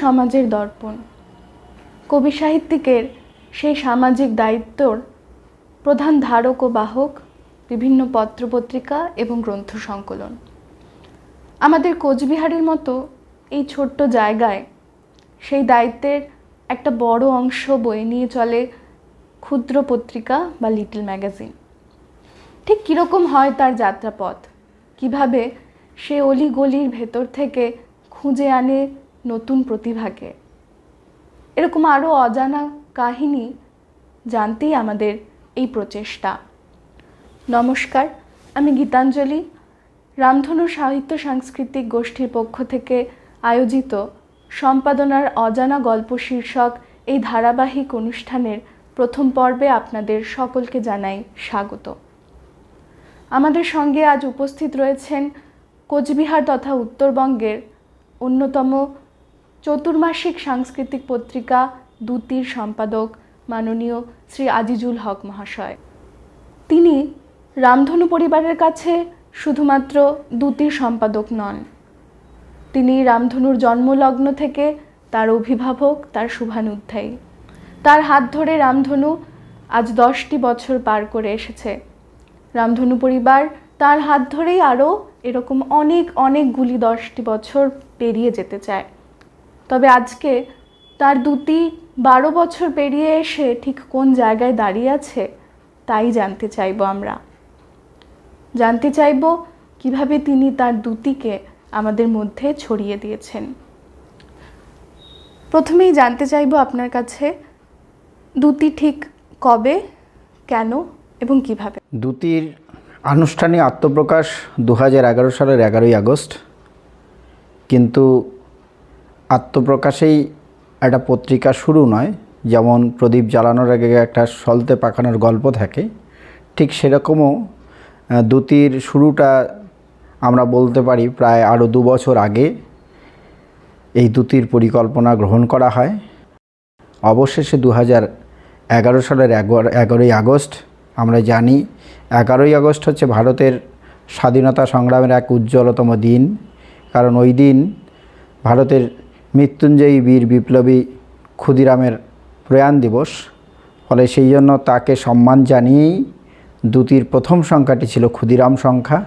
সমাজের দর্পণ। কবি সাহিত্যিকের সেই সামাজিক দায়িত্বর প্রধান ধারক ও বাহক বিভিন্ন পত্রপত্রিকা এবং গ্রন্থ সংকলন। আমাদের কোচবিহারের মতো এই ছোট্ট জায়গায় সেই দায়িত্বের একটা বড় অংশ বয়ে নিয়ে চলে ক্ষুদ্র পত্রিকা বা লিটল ম্যাগাজিন। ঠিক কীরকম হয় তার যাত্রাপথ? কীভাবে সে অলি গলির ভেতর থেকে খুঁজে আনে নতুন প্রতিভাকে। এরকম আরও অজানা কাহিনী জানতেই আমাদের এই প্রচেষ্টা। নমস্কার, আমি গীতাঞ্জলি। রামধনু সাহিত্য সাংস্কৃতিক গোষ্ঠীর পক্ষ থেকে আয়োজিত সম্পাদনার অজানা গল্প শীর্ষক এই ধারাবাহিক অনুষ্ঠানের প্রথম পর্বে আপনাদের সকলকে জানাই স্বাগত। আমাদের সঙ্গে আজ উপস্থিত রয়েছেন কোচবিহার তথা উত্তরবঙ্গের অন্যতম চতুর্মাসিক সাংস্কৃতিক পত্রিকা দুতির সম্পাদক মাননীয় শ্রী আজিজুল হক মহাশয়। তিনি রামধনু পরিবারের কাছে শুধুমাত্র দুতির সম্পাদক নন। তিনি রামধনুর জন্মলগ্ন থেকে তার অভিভাবক, তার শুভানুধ্যায়ী। তার হাত ধরে রামধনু আজ দশটি বছর পার করে এসেছে। রামধনু পরিবার তার হাত ধরেই আরও এরকম অনেক অনেকগুলি দশটি বছর পেরিয়ে যেতে চায়। তবে আজকে তার দুটি বারো বছর পেরিয়ে এসে ঠিক কোন জায়গায় দাঁড়িয়ে আছে, তাই জানতে চাইব আমরা। জানতে চাইব কীভাবে তিনি তার দুটিকে আমাদের মধ্যে ছড়িয়ে দিয়েছেন। প্রথমেই জানতে চাইব আপনার কাছে দুটি ঠিক কবে, কেন এবং কীভাবে? দুতির আনুষ্ঠানিক আত্মপ্রকাশ দু সালের এগারোই আগস্ট, কিন্তু আত্মপ্রকাশেই একটা পত্রিকা শুরু নয়, যেমন প্রদীপ জ্বালানোর আগে একটা সলতে পাকানোর গল্প থাকে। ঠিক সেরকমও দুতির শুরুটা আমরা বলতে পারি প্রায় আরও দু বছর আগে এই দুতির পরিকল্পনা গ্রহণ করা হয়। অবশেষে দু হাজার এগারো সালের এগারোই আগস্ট আমরা জানি, এগারোই আগস্ট হচ্ছে ভারতের স্বাধীনতা সংগ্রামের এক উজ্জ্বলতম দিন। কারণ ওই দিন ভারতের মৃত্যুঞ্জয়ী বীর বিপ্লবী ক্ষুদিরামের প্রয়াণ দিবস। ফলে সেই জন্য তাকে সম্মান জানিয়েই দুতির প্রথম সংখ্যাটি ছিল ক্ষুদিরাম সংখ্যা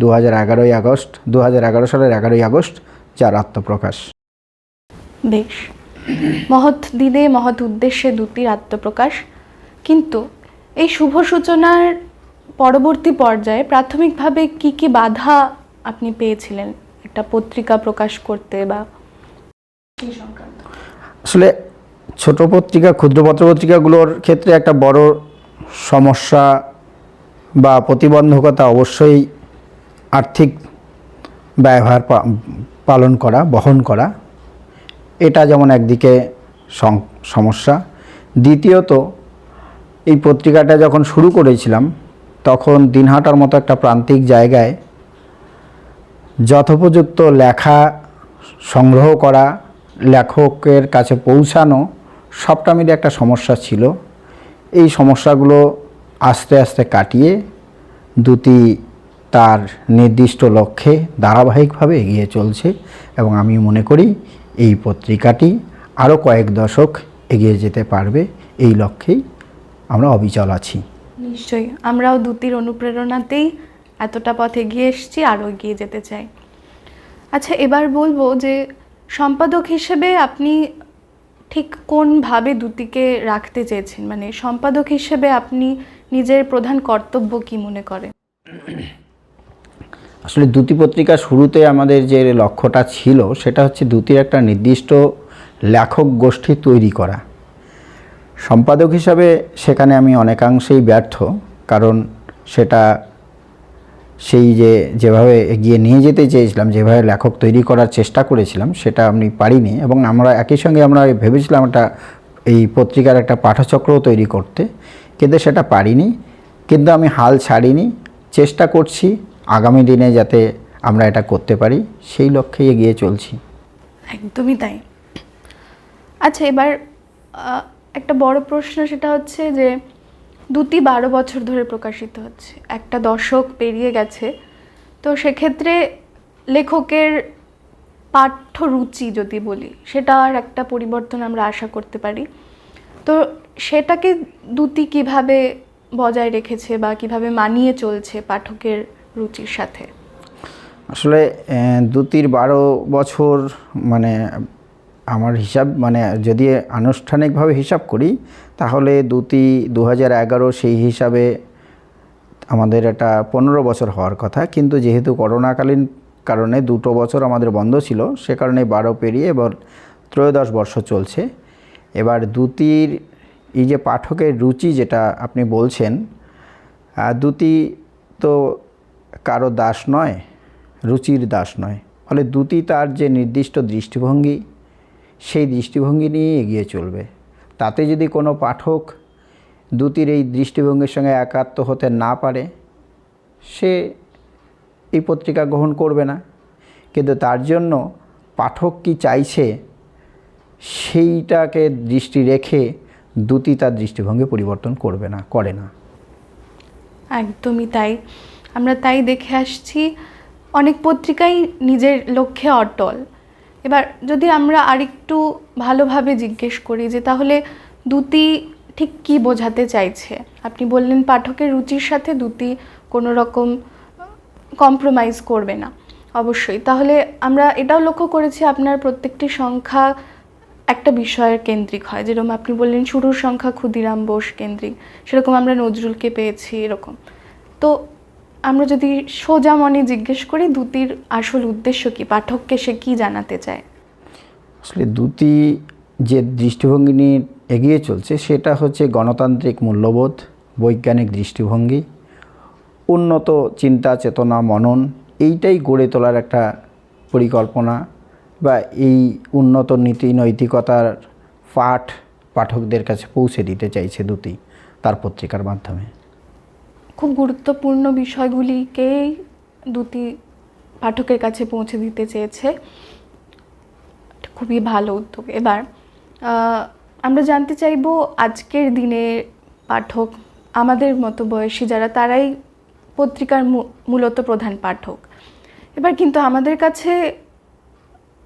দু হাজার এগারোই আগস্ট দু হাজার এগারো সালের এগারোই আগস্ট, যার আত্মপ্রকাশ। বেশ। মহৎ দিনে, মহৎ উদ্দেশ্যে দুটির আত্মপ্রকাশ। কিন্তু এই শুভ সূচনার পরবর্তী পর্যায়ে প্রাথমিকভাবে কি কি বাধা আপনি পেয়েছিলেন? একটা পত্রিকা প্রকাশ করতে বা আসলে ছোট পত্রিকা, ক্ষুদ্র পত্র পত্রিকাগুলোর ক্ষেত্রে একটা বড় সমস্যা বা প্রতিবন্ধকতা অবশ্যই আর্থিক ব্যয়ভার পালন করা, বহন করা। এটা যেমন একদিকে সমস্যা। দ্বিতীয়ত, এই পত্রিকাটা যখন শুরু করেছিলাম, তখন দিনহাটার মতো একটা প্রান্তিক জায়গায় যথোপযুক্ত লেখা সংগ্রহ করা লেখকের কাছে পৌঁছানো সবটা মিলে একটা সমস্যা ছিল। এই সমস্যাগুলো আস্তে আস্তে কাটিয়ে দুটি তার নির্দিষ্ট লক্ষ্যে ধারাবাহিকভাবে এগিয়ে চলছে এবং আমি মনে করি এই পত্রিকাটি আরও কয়েক দশক এগিয়ে যেতে পারবে। এই লক্ষ্যেই আমরা অবিচল আছি। নিশ্চয়ই। আমরাও দুটির অনুপ্রেরণাতেই এতটা পথ এগিয়ে এসেছি, আরও এগিয়ে যেতে চাই। আচ্ছা এবার বলব যে সম্পাদক হিসেবে আপনি ঠিক কোনভাবে দুটিকে রাখতে চেয়েছেন? মানে সম্পাদক হিসেবে আপনি নিজের প্রধান কর্তব্য কি মনে করেন আসলে দুটি পত্রিকা শুরুতে আমাদের যে লক্ষ্যটা ছিল, সেটা হচ্ছে দুটির একটা নির্দিষ্ট লেখক গোষ্ঠী তৈরি করা। সম্পাদক হিসাবে সেখানে আমি অনেকাংশেই ব্যর্থ, কারণ সেটা সেই যে যেভাবে এগিয়ে নিয়ে যেতে চেয়েছিলাম, যেভাবে লেখক তৈরি করার চেষ্টা করেছিলাম, সেটা আমি পারিনি এবং আমরা একই সঙ্গে আমরা ভেবেছিলাম একটা এই পত্রিকার একটা পাঠচক্রও তৈরি করতে, কিন্তু সেটা পারিনি। কিন্তু আমি হাল ছাড়িনি, চেষ্টা করছি আগামী দিনে যাতে আমরা এটা করতে পারি, সেই লক্ষ্যেই এগিয়ে চলছি। একদমই তাই। আচ্ছা এবার একটা বড় প্রশ্ন সেটা হচ্ছে যে দুটি বারো বছর ধরে প্রকাশিত হচ্ছে। একটা দশক পেরিয়ে গেছে। তো সেক্ষেত্রে লেখকের পাঠ্যরুচি যদি বলি সেটার একটা পরিবর্তন আমরা আশা করতে পারি। তো সেটাকে দুটি কীভাবে বজায় রেখেছে বা কীভাবে মানিয়ে চলছে পাঠকের রুচির সাথে? আসলে দুতির বারো বছর মানে আমার হিসাব মানে যদি আনুষ্ঠানিকভাবে হিসাব করি তাহলে দুতি দু এগারো সেই হিসাবে আমাদের এটা পনেরো বছর হওয়ার কথা। কিন্তু যেহেতু করোনাকালীন কারণে দুটো বছর আমাদের বন্ধ ছিল, সে কারণে বারো পেরিয়ে এবার ত্রয়োদশ বর্ষ চলছে। এবার দুতির এই যে পাঠকের রুচি যেটা আপনি বলছেন দুতি তো কারও দাস নয়, রুচির দাস নয়। ফলে দুতি তার যে নির্দিষ্ট দৃষ্টিভঙ্গি, সেই দৃষ্টিভঙ্গি নিয়ে এগিয়ে চলবে। তাতে যদি কোনো পাঠক দুতির এই দৃষ্টিভঙ্গির সঙ্গে একাত্ম হতে না পারে, সে এই পত্রিকা গ্রহণ করবে না। কিন্তু তার জন্য পাঠক কি চাইছে, সেইটাকে দৃষ্টি রেখে দুতি তার দৃষ্টিভঙ্গি পরিবর্তন করবে না, করে না। একদমই তাই। আমরা তাই দেখে আসছি, অনেক পত্রিকাই নিজের লক্ষ্যে অটল। এবার যদি আমরা আরেকটু ভালোভাবে জিজ্ঞেস করি যে তাহলে দুটি ঠিক কি বোঝাতে চাইছে? আপনি বললেন পাঠকের রুচির সাথে দুটি কোনো রকম কম্প্রোমাইজ করবে না। অবশ্যই। তাহলে আমরা এটাও লক্ষ্য করেছি আপনার প্রত্যেকটি সংখ্যা একটা বিষয়ের কেন্দ্রিক হয়। যেরকম আপনি বললেন শুরুর সংখ্যা ক্ষুদিরাম বোস কেন্দ্রিক, সেরকম আমরা নজরুলকে পেয়েছি, এরকম। তো আমরা যদি সোজা মনে জিজ্ঞেস করি দুটির আসল উদ্দেশ্য কি? পাঠককে সে কি জানাতে চায়? আসলে দুটি যে দৃষ্টিভঙ্গি নিয়ে এগিয়ে চলছে, সেটা হচ্ছে গণতান্ত্রিক মূল্যবোধ, বৈজ্ঞানিক দৃষ্টিভঙ্গি, উন্নত চিন্তা, চেতনা, মনন, এইটাই গড়ে তোলার একটা পরিকল্পনা বা এই উন্নত নীতি, নৈতিকতার পাঠ পাঠকদের কাছে পৌঁছে দিতে চাইছে দুটি তার পত্রিকার মাধ্যমে। খুব গুরুত্বপূর্ণ বিষয়গুলিকেই দুটি পাঠকের কাছে পৌঁছে দিতে চেয়েছে। খুবই ভালো উদ্যোগ। এবার আমরা জানতে চাইব আজকের দিনে পাঠক, আমাদের মতো বয়সী যারা, তারাই পত্রিকার মূলত প্রধান পাঠক। এবার কিন্তু আমাদের কাছে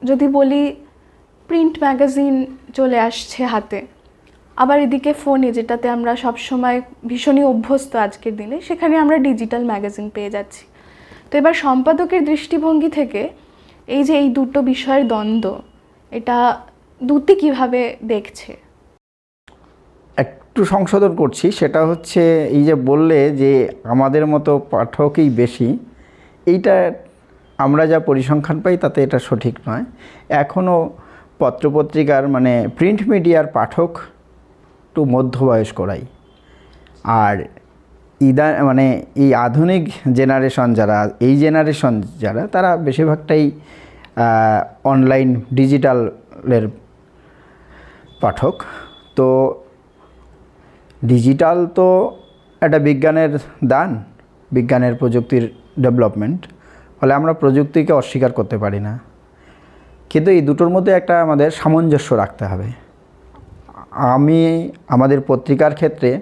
যদি বলি, প্রিন্ট ম্যাগাজিন চলে আসছে হাতে। আবার এদিকে ফোনে যেটাতে আমরা সবসময় ভীষণই অভ্যস্ত আজকের দিনে, সেখানে আমরা ডিজিটাল ম্যাগাজিন পেয়ে যাচ্ছি। তো এবার সম্পাদকের দৃষ্টিভঙ্গি থেকে, এই যে এই দুটো বিষয়ের দ্বন্দ্ব, এটা দুটি কীভাবে দেখছে? একটু সংশোধন করছি, সেটা হচ্ছে এই যে বললে যে আমাদের মতো পাঠকই বেশি, এইটা আমরা যা পরিসংখ্যান পাই তাতে এটা সঠিক নয়। এখনও পত্রপত্রিকার মানে প্রিন্ট মিডিয়ার পাঠক একটু মধ্যবয়স্করাই। আর ইদা মানে এই আধুনিক জেনারেশন যারা, এই জেনারেশন যারা, তারা বেশিরভাগটাই অনলাইন ডিজিটালের পাঠক। তো ডিজিটাল তো একটা বিজ্ঞানের দান, বিজ্ঞানের প্রযুক্তির ডেভেলপমেন্ট। ফলে আমরা প্রযুক্তিকে অস্বীকার করতে পারি না। কিন্তু এই দুটোর মধ্যে একটা আমাদের সামঞ্জস্য রাখতে হবে। আমি আমাদের পত্রিকার ক্ষেত্রে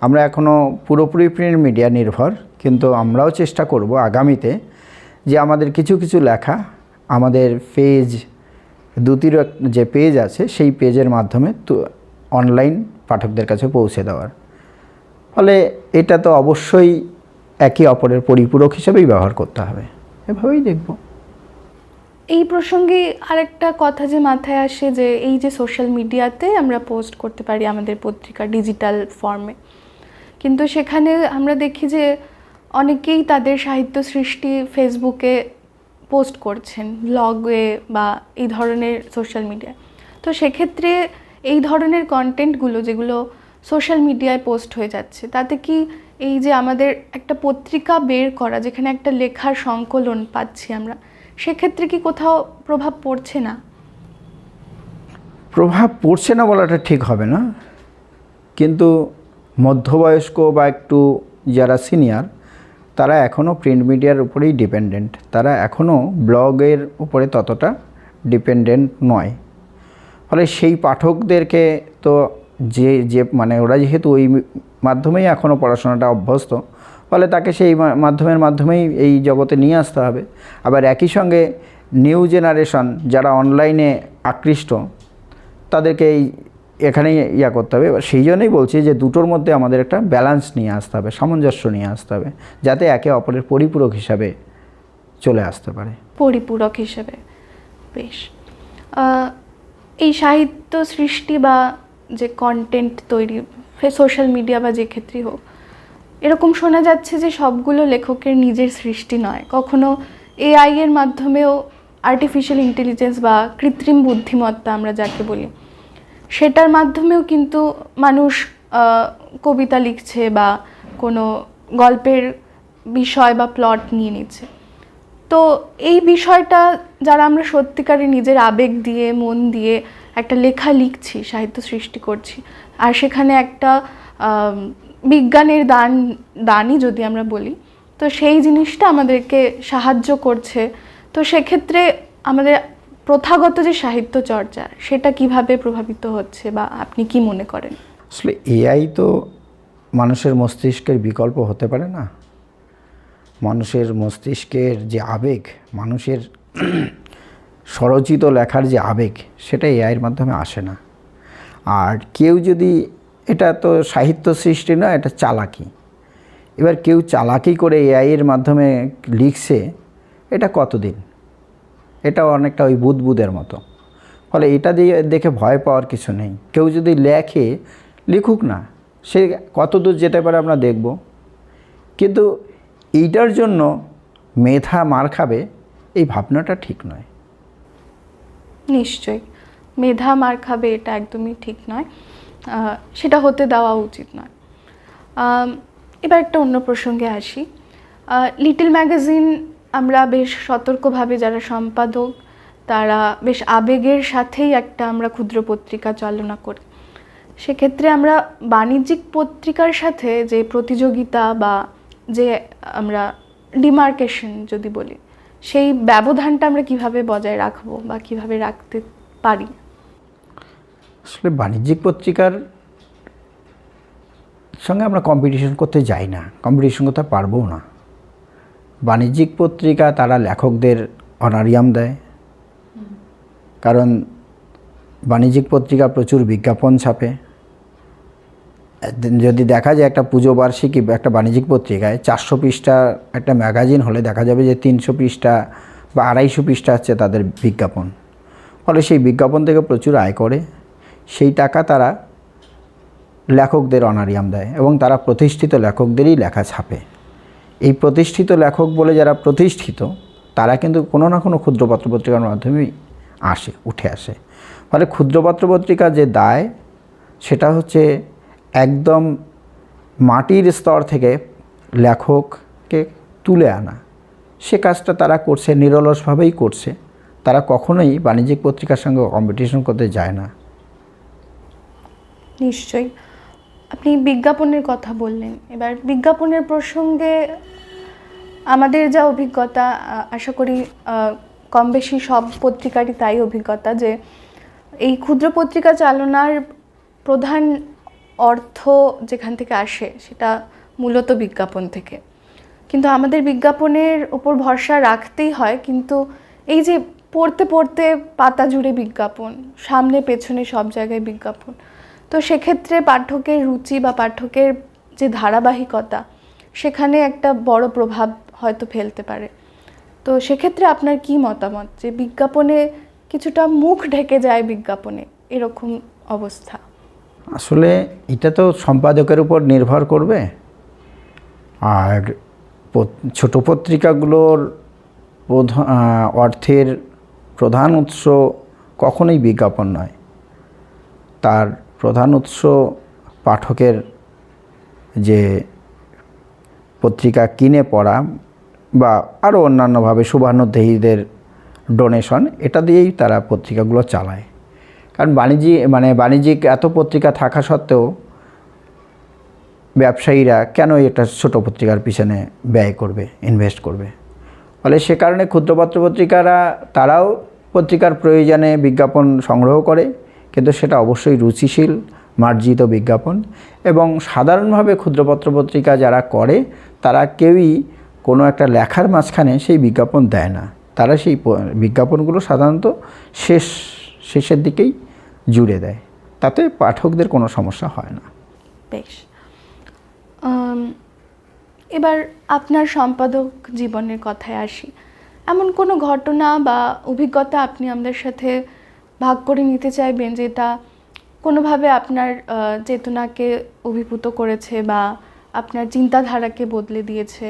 আমরা এখনও পুরোপুরি প্রিন্ট মিডিয়া নির্ভর, কিন্তু আমরাও চেষ্টা করব আগামীতে যে আমাদের কিছু কিছু লেখা আমাদের পেজ দুটির যে পেজ আছে সেই পেজের মাধ্যমে তো, অনলাইন পাঠকদের কাছে পৌঁছে দেওয়ার। ফলে এটা তো অবশ্যই একে অপরের পরিপূরক হিসেবেই ব্যবহার করতে হবে। এভাবেই দেখব। এই প্রসঙ্গে আরেকটা কথা যে মাথায় আসে যে এই যে সোশ্যাল মিডিয়াতে আমরা পোস্ট করতে পারি আমাদের পত্রিকা ডিজিটাল ফর্মে কিন্তু সেখানে আমরা দেখি যে অনেকেই তাদের সাহিত্য সৃষ্টি ফেসবুকে পোস্ট করছেন ব্লগে বা এই ধরনের সোশ্যাল মিডিয়ায় তো সেক্ষেত্রে এই ধরনের কন্টেন্টগুলো যেগুলো সোশ্যাল মিডিয়ায় পোস্ট হয়ে যাচ্ছে, তাতে কি এই যে আমাদের একটা পত্রিকা বের করা, যেখানে একটা লেখার সংকলন পাচ্ছি আমরা সেক্ষেত্রে কি কোথাও প্রভাব পড়ছে না? প্রভাব পড়ছে না বলাটা ঠিক হবে না। কিন্তু মধ্যবয়স্ক বা একটু যারা সিনিয়র, তারা এখনও প্রিন্ট মিডিয়ার উপরেই ডিপেন্ডেন্ট। তারা এখনও ব্লগের উপরে ততটা ডিপেন্ডেন্ট নয়। ফলে সেই পাঠকদেরকে তো যে যে মানে ওরা যেহেতু ওই মাধ্যমেই এখনও পড়াশোনাটা অভ্যস্ত তাকে সেই মাধ্যমের মাধ্যমেই এই জগতে নিয়ে আসতে হবে। আবার একই সঙ্গে নিউ জেনারেশন যারা অনলাইনে আকৃষ্ট, তাদেরকে এই এখানেই ইয়া করতে হবে। সেই জন্যই বলছি যে দুটোর মধ্যে আমাদের একটা ব্যালেন্স নিয়ে আসতে হবে, সামঞ্জস্য নিয়ে আসতে হবে, যাতে একে অপরের পরিপূরক হিসাবে চলে আসতে পারে। পরিপূরক হিসেবে, বেশ। এই সাহিত্য সৃষ্টি বা যে কন্টেন্ট তৈরি সোশ্যাল মিডিয়া বা যে ক্ষেত্রেই হোক এরকম শোনা যাচ্ছে যে সবগুলো লেখকের নিজের সৃষ্টি নয়। কখনো এআই এর মাধ্যমেও আর্টিফিশিয়াল ইন্টেলিজেন্স বা কৃত্রিম বুদ্ধিমত্তা আমরা যাকে বলি, সেটার মাধ্যমেও কিন্তু মানুষ কবিতা লিখছে বা কোনো গল্পের বিষয় বা প্লট নিয়ে নিচ্ছে। তো এই বিষয়টা যারা আমরা সত্যিকারে নিজের আবেগ দিয়ে, মন দিয়ে একটা লেখা লিখছি, সাহিত্য সৃষ্টি করছি, আর সেখানে একটা বিজ্ঞানের দান, দানই যদি আমরা বলি, তো সেই জিনিসটা আমাদেরকে সাহায্য করছে। তো সেক্ষেত্রে আমাদের প্রথাগত যে সাহিত্য চর্চা, সেটা কীভাবে প্রভাবিত হচ্ছে বা আপনি কি মনে করেন? আসলে এআই তো মানুষের মস্তিষ্কের বিকল্প হতে পারে না। মানুষের মস্তিষ্কের যে আবেগ, মানুষের স্বরচিত লেখার যে আবেগ, সেটা এআইয়ের মাধ্যমে আসে না। আর কেউ যদি এটা তো সাহিত্য সৃষ্টি নয়, এটা চালাকি। এবার কেউ চালাকি করে এআইয়ের মাধ্যমে লিখছে, এটা কতদিন? এটা অনেকটা ওই বুদবুদের মতো। ফলে এটা দিয়ে দেখে ভয় পাওয়ার কিছু নেই। কেউ যদি লেখে, লিখুক না, সে কত দূর যেতে পারে আমরা দেখব। কিন্তু এইটার জন্য মেধা মার খাবে, এই ভাবনাটা ঠিক নয়। নিশ্চয়ই। মেধা মার খাবে এটা একদমই ঠিক নয়। সেটা হতে দেওয়া উচিত নয়। এবার একটা অন্য প্রসঙ্গে আসি। লিটল ম্যাগাজিন আমরা বেশ সতর্কভাবে যারা সম্পাদক, তারা বেশ আবেগের সাথেই একটা আমরা ক্ষুদ্র পত্রিকা চালনা করি। সেক্ষেত্রে আমরা বাণিজ্যিক পত্রিকার সাথে যে প্রতিযোগিতা বা যে আমরা ডিমার্কেশন যদি বলি, সেই ব্যবধানটা আমরা কীভাবে বজায় রাখব বা কীভাবে রাখতে পারি? আসলে বাণিজ্যিক পত্রিকার সঙ্গে আমরা কম্পিটিশন করতে যাই না কম্পিটিশন করতে পারবও না। বাণিজ্যিক পত্রিকা তারা লেখকদের অনারিয়াম দেয়। কারণ বাণিজ্যিক পত্রিকা প্রচুর বিজ্ঞাপন ছাপে। যদি দেখা যায় একটা পুজো বার্ষিকী একটা বাণিজ্যিক পত্রিকায় চারশো পৃষ্ঠা একটা ম্যাগাজিন হলে দেখা যাবে যে তিনশো পৃষ্ঠা বা আড়াইশো পৃষ্ঠা হচ্ছে তাদের বিজ্ঞাপন। ফলে সেই বিজ্ঞাপন থেকে প্রচুর আয় করে। সেই টাকা তারা লেখকদের অনারিয়াম দেয় এবং তারা প্রতিষ্ঠিত লেখকদেরই লেখা ছাপে। এই প্রতিষ্ঠিত লেখক বলে যারা প্রতিষ্ঠিত, তারা কিন্তু কোনো না কোনো ক্ষুদ্র পত্রপত্রিকার মাধ্যমেই আসে, উঠে আসে। ফলে ক্ষুদ্র পত্রপত্রিকা যে দায়, সেটা হচ্ছে একদম মাটির স্তর থেকে লেখককে তুলে আনা। সে কাজটা তারা করছে, নিরলসভাবেই করছে। তারা কখনোই বাণিজ্যিক পত্রিকার সঙ্গে কম্পিটিশন করতে যায় না। নিশ্চয়ই। আপনি বিজ্ঞাপনের কথা বললেন। এবার বিজ্ঞাপনের প্রসঙ্গে আমাদের যা অভিজ্ঞতা আশা করি কম বেশি সব পত্রিকারই তাই অভিজ্ঞতা যে, এই ক্ষুদ্র পত্রিকা চালনার প্রধান অর্থ যেখান থেকে আসে, সেটা মূলত বিজ্ঞাপন থেকে। কিন্তু আমাদের বিজ্ঞাপনের উপর ভরসা রাখতেই হয়, কিন্তু এই যে পড়তে পড়তে পাতা জুড়ে বিজ্ঞাপন, সামনে পেছনে সব জায়গায় বিজ্ঞাপন তো সেক্ষেত্রে পাঠকের রুচি বা পাঠকের যে ধারাবাহিকতা সেখানে একটা বড় প্রভাব হয়তো ফেলতে পারে। তো সেক্ষেত্রে আপনার কি মতামত যে বিজ্ঞাপনে কিছুটা মুখ ঢেকে যায় বিজ্ঞাপনে? এরকম অবস্থা। আসলে এটা তো সম্পাদকের উপর নির্ভর করবে। আর ছোট পত্রিকাগুলোর প্রধা- আহ, অর্থের প্রধান উৎস কখনোই বিজ্ঞাপন নয়। তার প্রধান উৎস পাঠকের যে পত্রিকা কিনে পড়া বা আরও অন্যান্যভাবে শুভানুধ্যায়ীদের ডোনেশন, এটা দিয়েই তারা পত্রিকাগুলো চালায়। কারণ বাণিজ্যিক মানে বাণিজ্যিক এত পত্রিকা থাকা সত্ত্বেও ব্যবসায়ীরা কেন এটা ছোট পত্রিকার পিছনে ব্যয় করবে ইনভেস্ট করবে? ফলে সে কারণে ক্ষুদ্রপত্র পত্রিকারা, তারাও পত্রিকার প্রয়োজনে বিজ্ঞাপন সংগ্রহ করে। কিন্তু সেটা অবশ্যই রুচিশীল, মার্জিত বিজ্ঞাপন এবং সাধারণভাবে ক্ষুদ্রপত্র পত্রিকা যারা করে, তারা কেউই কোনো একটা লেখার মাঝখানে সেই বিজ্ঞাপন দেয় না। তারা সেই বিজ্ঞাপনগুলো সাধারণত শেষ, শেষের দিকেই জুড়ে দেয়। তাতে পাঠকদের কোনো সমস্যা হয় না। বেশ। এবার আপনার সম্পাদক জীবনের কথায় আসি। এমন কোনো ঘটনা বা অভিজ্ঞতা আপনি আমাদের সাথে ভাগ করে নিতে চাইবেন যেটা কোনোভাবে আপনার চেতনাকে অভিভূত করেছে বা আপনার চিন্তাধারাকে বদলে দিয়েছে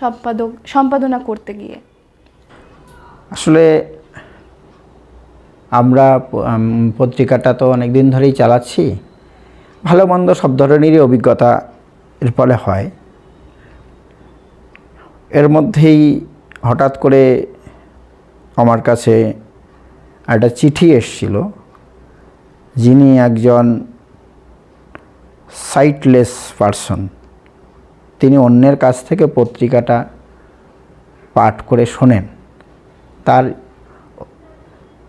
সম্পাদক, সম্পাদনা করতে গিয়ে? আসলে আমরা পত্রিকাটা তো অনেক দিন ধরেই চালাচ্ছি। ভালো মন্দ সব ধরনেরই অভিজ্ঞতা এর ফলে হয়। এর মধ্যেই হঠাৎ করে আমার কাছে একটা চিঠি এসছিল যিনি একজন সাইটলেস পারসন তিনি অন্যের কাছ থেকে পত্রিকাটা পাঠ করে শোনেন। তার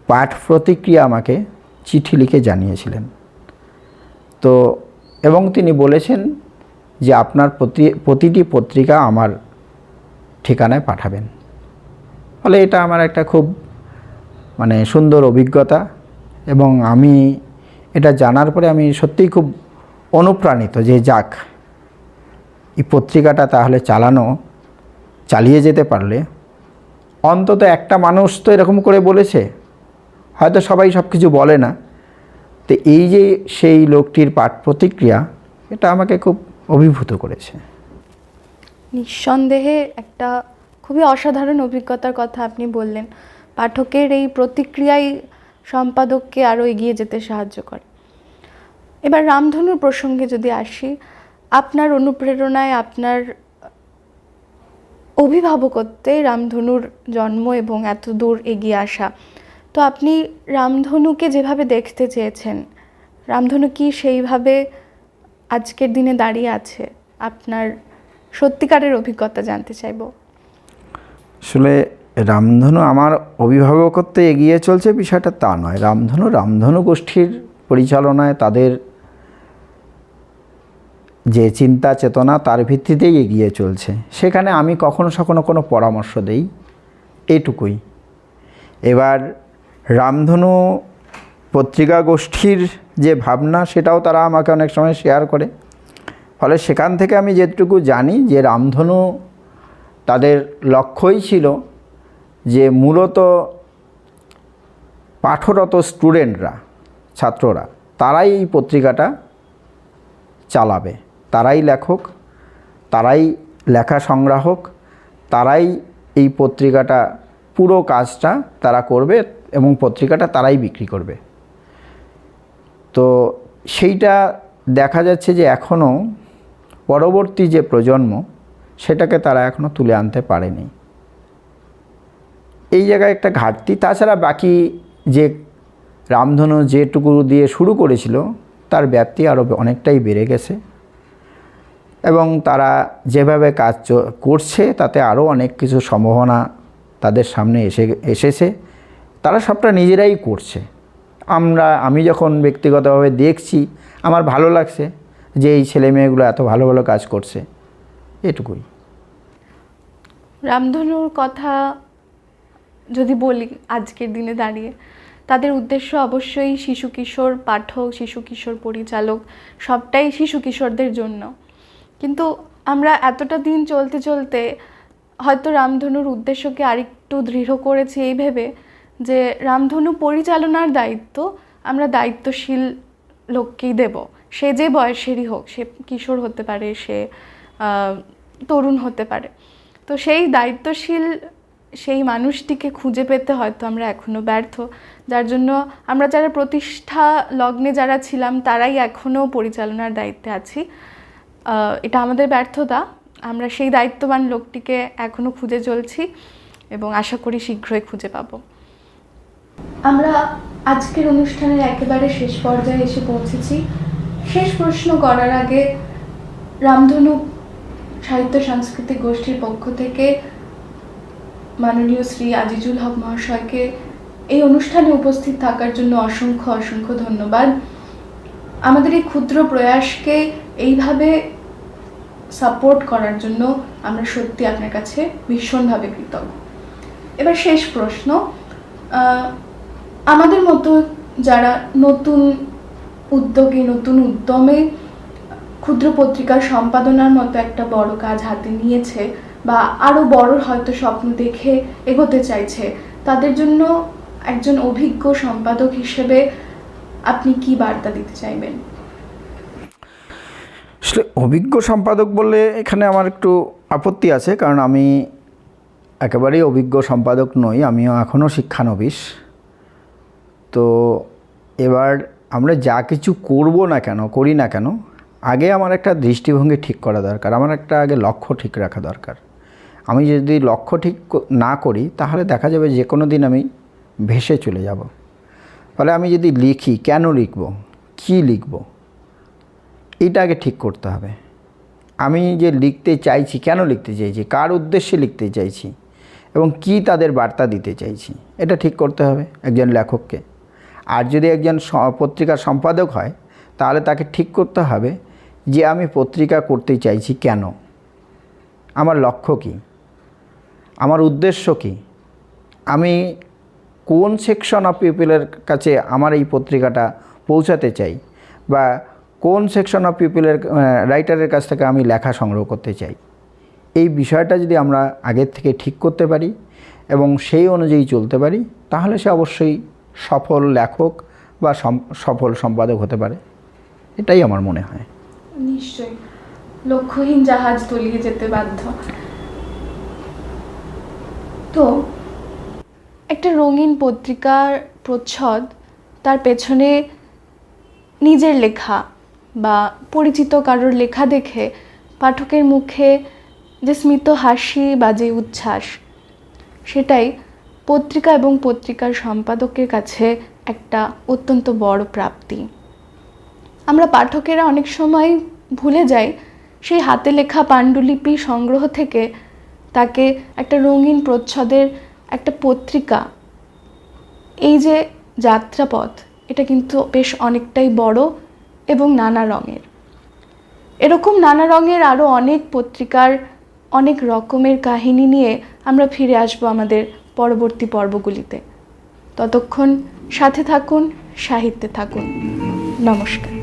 পাঠ প্রতিক্রিয়া আমাকে চিঠি লিখে জানিয়েছিলেন। তো, এবং তিনি বলেছেন যে আপনার প্রতি, প্রতিটি পত্রিকা আমার ঠিকানায় পাঠাবেন। ফলে এটা আমার একটা খুব মানে সুন্দর অভিজ্ঞতা এবং আমি এটা জানার পরে আমি সত্যিই খুব অনুপ্রাণিত যে যাক, এই পত্রিকাটা তাহলে চালানো, চালিয়ে যেতে পারলে। অন্তত একটা মানুষ তো এরকম করে বলেছে, হয়তো সবাই সব কিছু বলে না। তো এই যে সেই লোকটির পাঠ প্রতিক্রিয়া, এটা আমাকে খুব অভিভূত করেছে। নিঃসন্দেহে একটা খুবই অসাধারণ অভিজ্ঞতার কথা আপনি বললেন। পাঠকের এই প্রতিক্রিয়াই সম্পাদককে আরও এগিয়ে যেতে সাহায্য করে। এবার রামধনুর প্রসঙ্গে যদি আসি, আপনার অনুপ্রেরণায় আপনার অভিভাবকত্বে রামধনুর জন্ম এবং এত দূর এগিয়ে আসা, তো আপনি রামধনুকে যেভাবে দেখতে চেয়েছেন, রামধনু কি সেইভাবে আজকের দিনে দাঁড়িয়ে আছে? আপনার সত্যিকারের অভিজ্ঞতা জানতে চাইব। আসলে রামধনু আমার অভিভাবকত্বে এগিয়ে চলছে, বিষয়টা তা নয়। রামধনু রামধনু গোষ্ঠীর পরিচালনায় তাদের যে চিন্তা, চেতনা, তার ভিত্তিতেই এগিয়ে চলছে। সেখানে আমি কখনো সখনো কোনো পরামর্শ দেই, এটুকুই। এবার রামধনু পত্রিকা গোষ্ঠীর যে ভাবনা, সেটাও তারা আমাকে অনেক সময় শেয়ার করে। ফলে সেখান থেকে আমি যেটুকু জানি যে রামধনু তাদের লক্ষ্যই ছিল যে মূলত পাঠরত স্টুডেন্টরা, ছাত্ররা, তারাই এই পত্রিকাটা চালাবে। তারাই লেখক, তারাই লেখা সংগ্রাহক, তারাই এই পত্রিকাটা, পুরো কাজটা তারা করবে এবং পত্রিকাটা তারাই বিক্রি করবে। তো সেইটা দেখা যাচ্ছে যে এখনও পরবর্তী যে প্রজন্ম, সেটাকে তারা এখনও তুলে আনতে পারেনি। এই জায়গায় একটা ঘাটতি। তাছাড়া বাকি যে রামধনু যেটুকু দিয়ে শুরু করেছিল, তার ব্যাপ্তি আরও অনেকটাই বেড়ে গেছে। এবং তারা যেভাবে কাজ করছে, তাতে আরও অনেক কিছু সম্ভাবনা তাদের সামনে এসে, এসেছে। তারা সবটা নিজেরাই করছে। আমরা, আমি যখন ব্যক্তিগতভাবে দেখছি, আমার ভালো লাগছে যে এই ছেলে মেয়েগুলো এত ভালো ভালো কাজ করছে। এটুকুই। রামধনুর কথা যদি বলি আজকের দিনে দাঁড়িয়ে, তাদের উদ্দেশ্য অবশ্যই শিশু কিশোর, পাঠক, শিশু কিশোর পরিচালক, সবটাই শিশু কিশোরদের জন্য। কিন্তু আমরা এতটা দিন চলতে চলতে হয়তো রামধনুর উদ্দেশ্যকে আরেকটু দৃঢ় করেছি এই ভেবে যে রামধনু পরিচালনার দায়িত্ব আমরা দায়িত্বশীল লোককেই দেব। সে যে বয়সেরই হোক, সে কিশোর হতে পারে, সে তরুণ হতে পারে। তো সেই দায়িত্বশীল সেই মানুষটিকে খুঁজে পেতে হয়তো আমরা এখনও ব্যর্থ। যার জন্য আমরা যারা প্রতিষ্ঠা লগ্নে যারা ছিলাম, তারাই এখনও পরিচালনার দায়িত্বে আছি। এটা আমাদের ব্যর্থতা। আমরা সেই দায়িত্ববান লোকটিকে এখনও খুঁজে চলছি এবং আশা করি শীঘ্রই খুঁজে পাবো। আমরা আজকের অনুষ্ঠানের একেবারে শেষ পর্যায়ে এসে পৌঁছেছি। শেষ প্রশ্ন করার আগে রামধনু সাহিত্য সাংস্কৃতিক গোষ্ঠীর পক্ষ থেকে মাননীয় শ্রী আজিজুল হক মহাশয়কে এই অনুষ্ঠানে উপস্থিত থাকার জন্য অসংখ্য অসংখ্য ধন্যবাদ। আমাদের এই ক্ষুদ্র প্রয়াসকে এইভাবে সাপোর্ট করার জন্য আমরা সত্যি আপনার কাছে ভীষণভাবে কৃতজ্ঞ। এবার শেষ প্রশ্ন আমাদের মতো যারা নতুন উদ্যোগে, নতুন উদ্যমে ক্ষুদ্র পত্রিকার সম্পাদনার মতো একটা বড় কাজ হাতে নিয়েছে বা আরও বড় হয়তো স্বপ্ন দেখে এগোতে চাইছে, তাদের জন্য একজন অভিজ্ঞ সম্পাদক হিসেবে আপনি কি বার্তা দিতে চাইবেন? আসলে অভিজ্ঞ সম্পাদক বললে এখানে আমার একটু আপত্তি আছে, কারণ আমি একেবারেই অভিজ্ঞ সম্পাদক নই, আমিও এখনও শিক্ষানবিশ। তো এবার আমরা যা কিছু করব না কেন, করি না কেন, আগে আমার একটা দৃষ্টিভঙ্গি ঠিক করা দরকার, আমার একটা আগে লক্ষ্য ঠিক রাখা দরকার। আমি যদি লক্ষ্য ঠিক না করি, তাহলে দেখা যাবে যে কোনো দিন আমি ভেসে চলে যাব। ফলে আমি যদি লিখি, কেন লিখব? কী লিখব? এটা আগে ঠিক করতে হবে। আমি যে লিখতে চাইছি, কেন লিখতে চাইছি? কার উদ্দেশ্যে লিখতে চাইছি? এবং কি তাদের বার্তা দিতে চাইছি? এটা ঠিক করতে হবে একজন লেখককে। আর যদি একজন পত্রিকার সম্পাদক হয়, তাহলে তাকে ঠিক করতে হবে যে, আমি পত্রিকা করতে চাইছি কেন? আমার লক্ষ্য কী? আমার উদ্দেশ্য কী? আমি কোন সেকশন অফ পিপলের কাছে আমার এই পত্রিকাটা পৌঁছাতে চাই? বা কোন সেকশন অফ পিপলের রাইটারের কাছ থেকে আমি লেখা সংগ্রহ করতে চাই? এই বিষয়টা যদি আমরা আগের থেকে ঠিক করতে পারি এবং সেই অনুযায়ী চলতে পারি, তাহলে সে অবশ্যই সফল লেখক বা সফল সম্পাদক হতে পারে। এটাই আমার মনে হয়। নিশ্চয়ই। লক্ষ্যহীন জাহাজ তলিয়ে যেতে বাধ্য। তো একটা রঙিন পত্রিকার প্রচ্ছদ তার পেছনে নিজের লেখা বা পরিচিত কারোর লেখা দেখে পাঠকের মুখে যে স্মিত হাসি বা যে উচ্ছ্বাস, সেটাই পত্রিকা এবং পত্রিকার সম্পাদকের কাছে একটা অত্যন্ত বড় প্রাপ্তি। আমরা পাঠকেরা অনেক সময় ভুলে যাই সেই হাতে লেখা পাণ্ডুলিপি সংগ্রহ থেকে তাকে একটা রঙিন প্রচ্ছদের একটা পত্রিকা। এই যে যাত্রাপথ, এটা কিন্তু বেশ অনেকটাই বড় এবং নানা রঙের। এরকম নানা রঙের আরও অনেক পত্রিকার অনেক রকমের কাহিনী নিয়ে আমরা ফিরে আসব আমাদের পরবর্তী পর্বগুলিতে। ততক্ষণ সাথে থাকুন, সাহিত্যে থাকুন। নমস্কার।